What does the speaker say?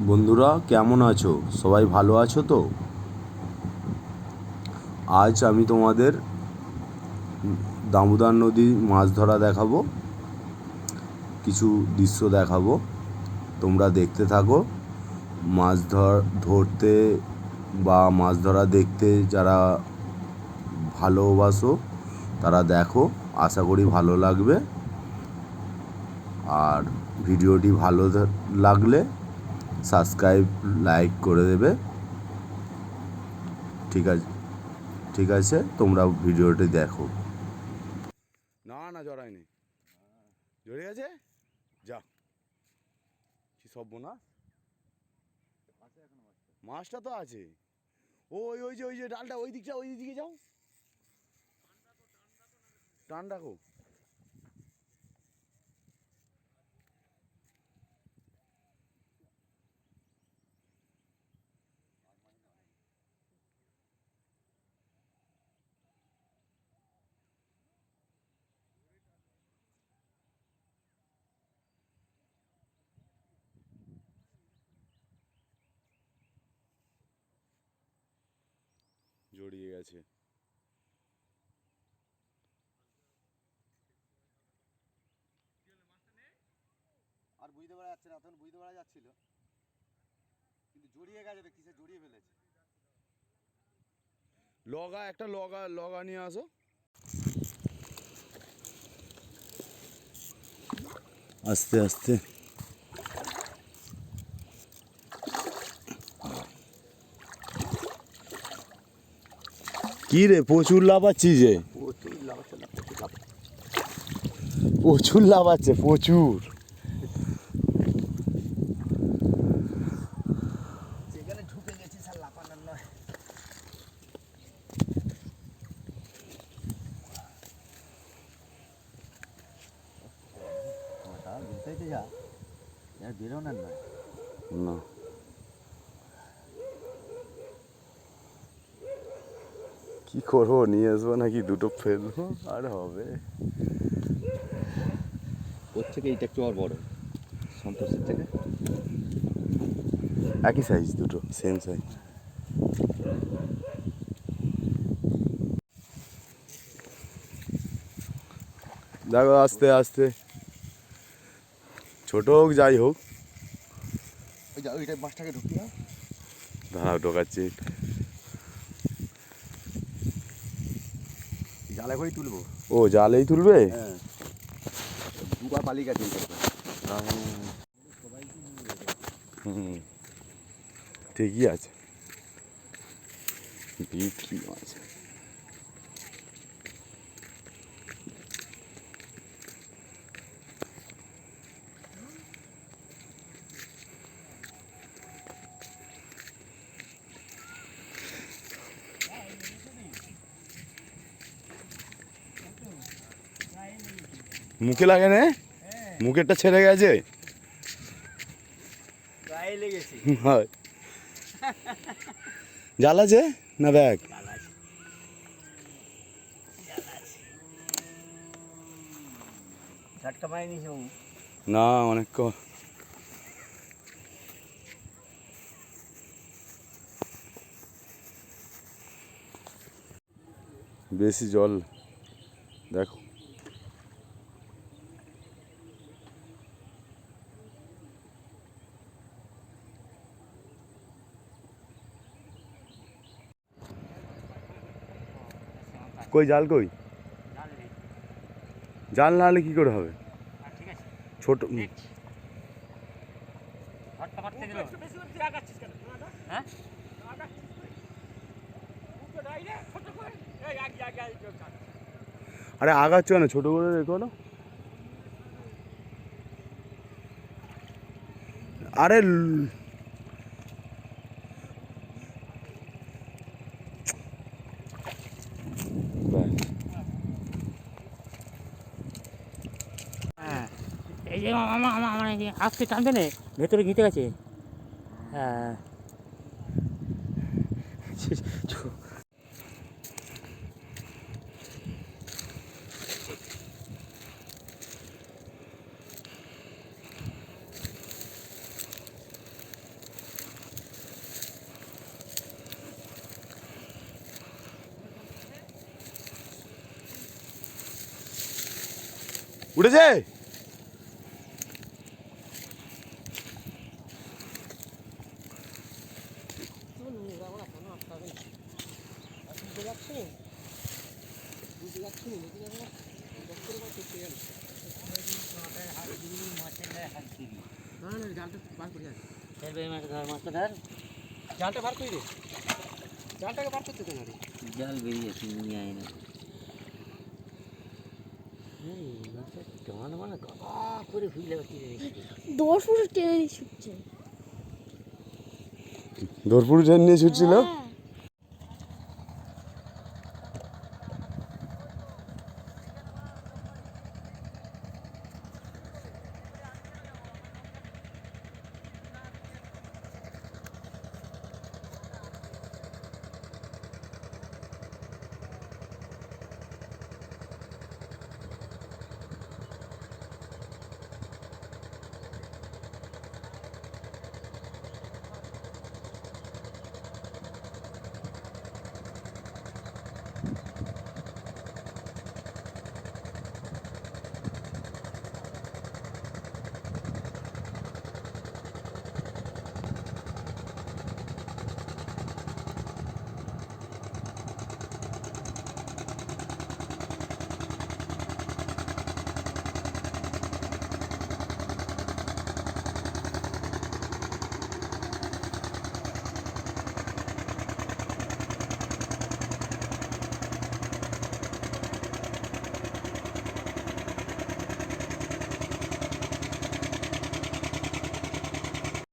বন্ধুরা, কেমন আছো? সবাই ভালো আছো তো? আজ আমি তোমাদের দামোদর নদী মাছ ধরা দেখাবো। কিছু দৃশ্য দেখাবো। তোমরা দেখতে থাকো। মাছ ধর, ধরতে বা মাছ ধরা দেখতে যারা ভালোবাসো, তারা দেখো। আশা করি ভালো লাগবে। আর ভিডিওটি ভালো লাগলে সাবস্ক্রাইব, লাইক করে দেবে। ঠিক আছে ঠিক আছে তোমরা ভিডিওটি দেখো। না না, জড়ায়নি। জড়ে গেছে? যা। কি সব বোনা মাছটা তো আছে। ওই ওই যে ওই যে ডালটা, ওই দিকটা, ওই দিকে যাও। টান রাখো জড়িয়ে গেছে। আর বুঝতে পারা যাচ্ছে না তখন বুঝতে পারা যাচ্ছিল। কিন্তু জড়িয়ে গেছে তো কিসে জড়িয়ে ফেলেছে? লগা একটা লগা লগা নিয়ে আসো। আস্তে আস্তে। কি রে প্রচুর লাফাচ্ছি যে। প্রচুর লাভ লাফাচ্ছে প্রচুর। যা বেরোনার নয় না। কি করব? নিয়ে আসব নাকি দুটো ফেলব? আর হবে। ওর থেকে এইটা একটু আর বড়। সন্তোষের থেকে। একই সাইজ দুটো সেম সাইজ দেখো আস্তে আস্তে। ছোট হোক যাই হোক। ওইটা মাছটাকে ঢুকিয়ে দাঁড়াও ঢোকাচ্ছি। জালে করেই তুলবো। ও জালেই তুলবে? হ্যাঁ। দুবার পালিয়ে গেছে হুম। ঠিকই আছে। বিক্রি আছে। মুখে লাগে না? মুখেরটা ছেড়ে গেছে? জাল আছে না ব্যাগ? না অনেক বেশি জল দেখো। কই জাল কই? জাল না হলে কি করে হবে? ঠিক ছোট হ্যাঁ? আরে আগাচ্ছ না ছোট করে রেখো না। আরে 어마 뭐 아마 아마 이제 앞에 딴데네 메뚜기 이때 같이 아. 저. 우리 제 জালটা বার করি রে জালটাকে বার করতে কেন রে জাল বেরিয়েছে নিয়ে আয় না টেনে ছুটছে দোরপুর ট্রেন নিয়ে ছুটছিল? হ্যাঁ।